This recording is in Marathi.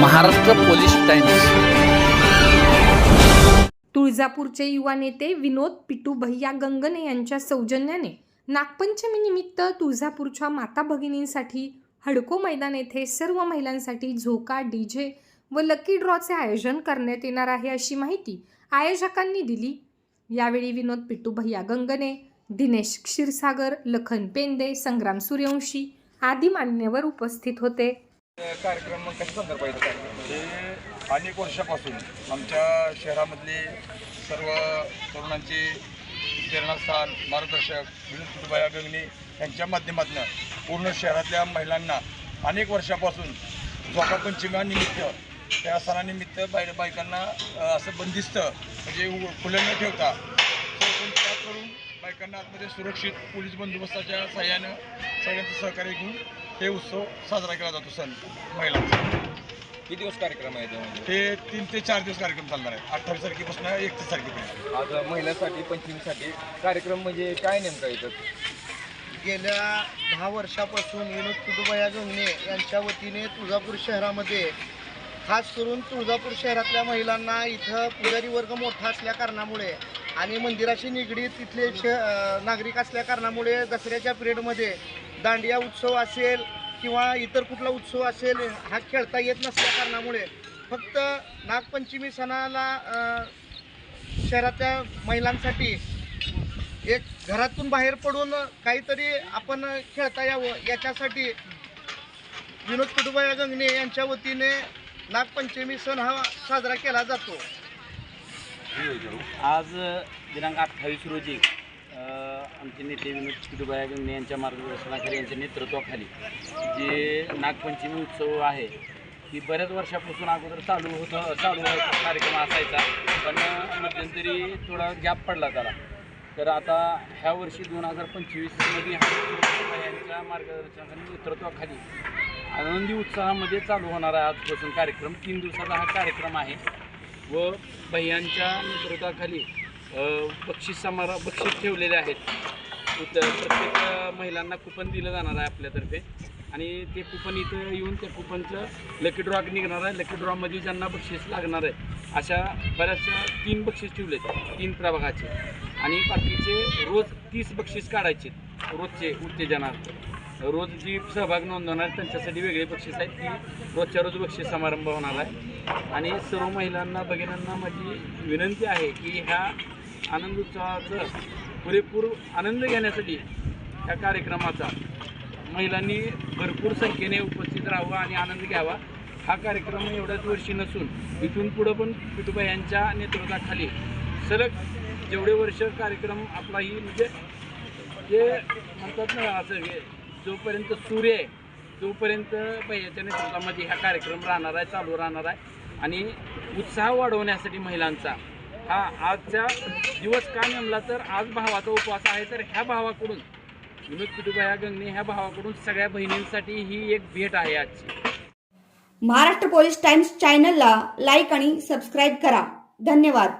Maharashtra Police times. तुळजापूरचे युवा नेते विनोद पिटू भैया गंगने यांच्या सौजन्याने नागपंचमीनिमित्त तुळजापूरच्या माता भगिनींसाठी हडको मैदान येथे सर्व महिलांसाठी झोका डीजे व लकी ड्रॉचे आयोजन करण्यात येणार आहे अशी माहिती आयोजकांनी दिली. यावेळी विनोद पिट्टू भैया गंगने दिनेश क्षीरसागर लखन पेंदे संग्राम सूर्यवंशी आदी मान्यवर उपस्थित होते. कार्यक्रम कशा संदर्भात हे म्हणजे अनेक वर्षापासून आमच्या शहरामधले सर्व तरुणांचे प्रेरणास्थान मार्गदर्शक विनोद कुटुंबाया गंगणे यांच्या माध्यमातून पूर्ण शहरातल्या महिलांना अनेक वर्षापासून झोकापंचमीनिमित्त त्या सणानिमित्त बाय बायकांना असं बंदिस्त म्हणजे उ- खुलं न ठेवता करून बायकांना आतमध्ये सुरक्षित पोलीस बंदोबस्ताच्या सहाय्यानं सगळ्यांचं सहकार्य घेऊन हे उत्सव साजरा केला जातो सण महिलांचा. किती दिवस कार्यक्रम आहे त्यामध्ये हे तीन ते चार दिवस कार्यक्रम चालणार आहे. अठ्ठावीस तारखेपासून एकतीस तारखेपर्यंत. आज महिलांसाठी पंचमीसाठी कार्यक्रम म्हणजे काय नेमका येतं गेल्या दहा वर्षापासून विनोद कुटुंबया गंगणे यांच्या वतीने तुळजापूर शहरामध्ये खास करून तुळजापूर शहरातल्या महिलांना इथं पुजारी वर्ग मोठा असल्या कारणामुळे आणि मंदिराशी निगडीत तिथले श नागरिक असल्या कारणामुळे दसऱ्याच्या पिरियडमध्ये दांडिया उत्सव असेल किंवा इतर कुठला उत्सव असेल हा खेळता येत नसल्या कारणामुळे फक्त नागपंचमी सणाला शहरातल्या महिलांसाठी एक घरातून बाहेर पडून काहीतरी आपण खेळता यावं याच्यासाठी विनोद कुटुंबया गंगणे यांच्या वतीने नागपंचमी सण हा साजरा केला जातो. आज दिनांक अठ्ठावीस रोजी आमचे नेते विनोद कुटुंबाया गंगणे यांच्या मार्गदर्शनाखाली यांच्या नेतृत्वाखाली जे नागपंचमी उत्सव आहे ती बऱ्याच वर्षापासून अगोदर चालू होतं चालू होत कार्यक्रम असायचा. पण मध्यंतरी थोडा गॅप पडला त्याला. तर आता ह्या वर्षी दोन हजार पंचवीसमध्ये यांच्या मार्गदर्शनाखाली नेतृत्वाखाली. आनंदी उत्साहामध्ये चालू होणार आहे आजपासून कार्यक्रम. तीन दिवसाचा हा कार्यक्रम आहे. व भैयांच्या नेतृत्वाखाली बक्षीस समारा बक्षीस ठेवलेले आहेत. प्रत्येक महिलांना कुपन दिलं जाणार आहे आपल्यातर्फे. आणि ते कुपन इथं येऊन त्या कुपनचं लकी ड्रॉ निघणार आहे. लकी ड्रॉमध्ये ज्यांना बक्षीस लागणार आहे अशा बऱ्याचशा तीन बक्षीस ठेवले तीन प्रभागाचे. आणि बाकीचे रोज तीस बक्षीस काढायचे रोजचे उत्तेजनार्थ. रोज जी सहभाग नोंदवणार त्यांच्यासाठी वेगळे बक्षीस आहेत ती रोजच्या रोज बक्षीस समारंभ होणार आहे. आणि सर्व महिलांना भगिनींना माझी विनंती आहे की ह्या आनंद उत्सवाचं पुरेपूर आनंद घेण्यासाठी ह्या कार्यक्रमाचा महिलांनी भरपूर संख्येने उपस्थित राहावं आणि आनंद घ्यावा. हा कार्यक्रम एवढ्याच वर्षी नसून इथून पुढं पण पिटुबा यांच्या नेतृत्वाखाली सलग जेवढे वर्ष कार्यक्रम आपला ही म्हणजे जे म्हणतात ना असं हे, जोपर्यंत सूर्य आहे तोपर्यंत भैयाच्या नेतृत्वामध्ये हा कार्यक्रम राहणार आहे चालू राहणार आहे. आणि उत्साह वाढवण्यासाठी महिलांचा. हा आजचा दिवस का नेमला तर आज भावाचा उपवास आहे तर ह्या भावाकडून विनोद कुटुंबया गंगणे ह्या भावाकडून सगळ्या बहिणींसाठी ही एक भेट आहे आजची. महाराष्ट्र पोलीस टाइम्स चॅनलला लाईक आणि सबस्क्राईब करा. धन्यवाद.